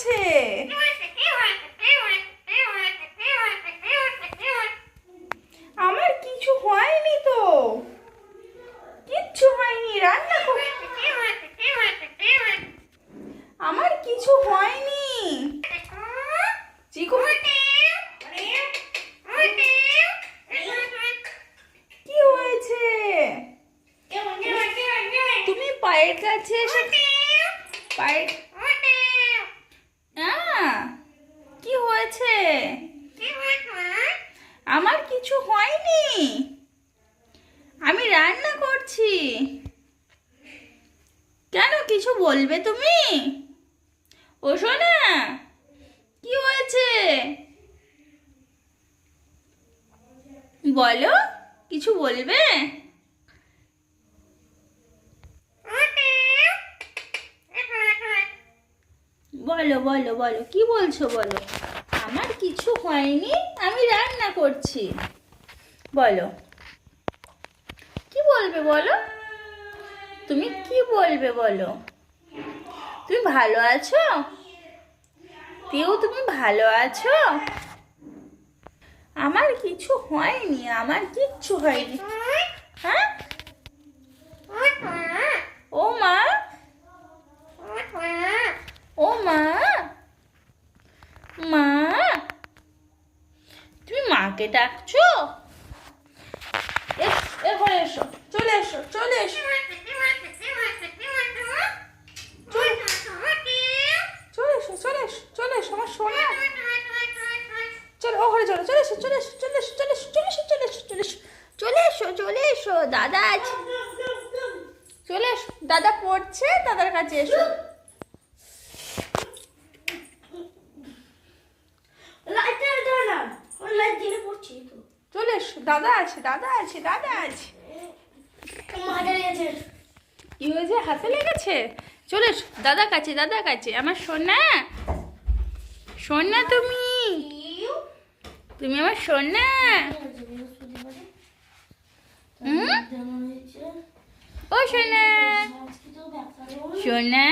হয়েছে? আমার কিছু হয়নি তো। কিচ্ছু হয়নি, রান্না আমার কিছু হয়নি। চিকু। কি হয়েছে? তুমি পায়ের কাছে পায়ের আহ, কি হয়েছে আমার কিছু হয়নি। আমি রান্না করছি। কেন কিছু বলবে তুমি? ও সোনা, কি হয়েছে? বলো, কিছু বলবে? বলো বলো বলো, কি বলছো বলো? আমার কিছু হয়নি, আমি রান্না করছি। বলো। কি বলবে বলো? তুমি কি বলবে বলো? তুমি ভালো আছো? তেও তুমি ভালো আছো? আমার কিছু হয়নি, আমার কিচ্ছু হয়নি। হ্যাঁ? ও মা? ও মা? মা? তুমি মাকে ডাকছো এস এখানে এসো চলে এসো চলে এসো চলে এসো চলে এসো চলে এসো আমার সোনা চলো চলো চলে এসো চলে এসো চলে এসো চলে এসো চলে এসো চলে এসো চলে এসো চলে এসো চলে এসো দাদা আছে চলে এসো দাদা পড়ছে দাদার কাছে এসো চলে এসো দাদা আছে দাদা আছে দাদা আছে কি হয়েছে হাতে লেগেছে চলে এসো দাদা কাছে দাদা কাছে আমার সোনা সোনা তুমি তুমি আমার সোনা ও সোনা সোনা